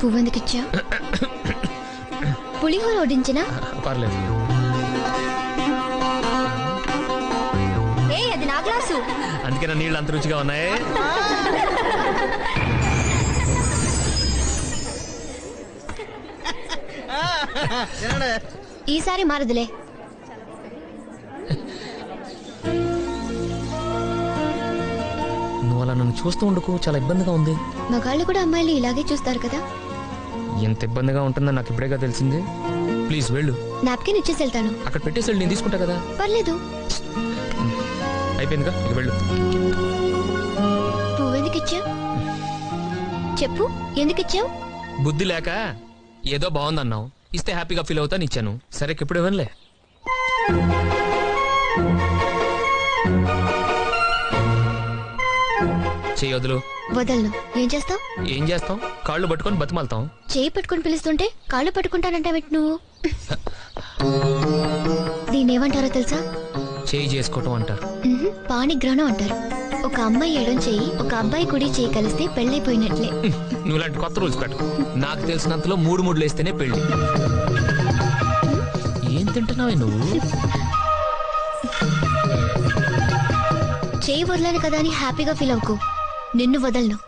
పువ్వెందుకిచ్చా పులిహోర వడ్డించినా? పర్లేదు. ఏ అది నా గ్లాసు. అందుకే నా నీళ్ళు అంత రుచిగా ఉన్నాయి. ఈసారి మారదులే. నువ్వు అలా నన్ను చూస్తూ ఉండకు చాలా ఇబ్బందిగా ఉంది. మగాళ్ళు కూడా అమ్మాయిలు ఇలాగే చూస్తారు కదా. ఎంత ఇబ్బందిగా ఉంటుందని నాకు ఇప్పుడేగా తెలిసింది. ప్లీజ్ వెళ్ళు. నాప్కిన్ ఇచ్చేసి వెళ్తాను. అక్కడ పెట్టేసి వెళ్ళు, నేను తీసుకుంటా కదా. పర్లేదు. అయిపోయిందిగా? ఇక వెళ్ళు. పువ్వెందుకిచ్చా చెప్పు ఎందుకిచ్చావు బుద్ధి లేక ఏదో బాగుందన్నావు. ఇస్తే హ్యాపీగా ఫీల్ అవుతాను ఇచ్చాను. సరే ఇప్పుడు ఇవ్వనులే. చేయొద్దులు వదలను. ఏం చేస్తావు? ఏం చేస్తాం? కాళ్ళు పట్టుకొని బతిమాలతాం. చేయి పట్టుకొని పిలుస్తుంటే కాళ్ళు పట్టుకుంటానంటావేంటి నువ్వు. దీన్ని ఏమంటారో తెలుసా? చేయి చేసుకోవటం అంటారు. మ్హూ, పాణిగ్రహణం అంటారు. ఒక అమ్మాయి ఎడం చెయ్యి ఒక అబ్బాయి కుడి చేయి కలిస్తే పెళ్ళైపోయినట్లే. నువ్వు ఇలాంటి కొత్త రూల్స్ పెట్టు నాకు తెలిసినంతలో మూడు మూడులు వేస్తేనే పెళ్ళి ఏం తింటున్నావే నువ్వు? చేయి వదలను కదా అని హ్యాపీగా ఫీల్ అవ్వకు. నిన్ను వదలను.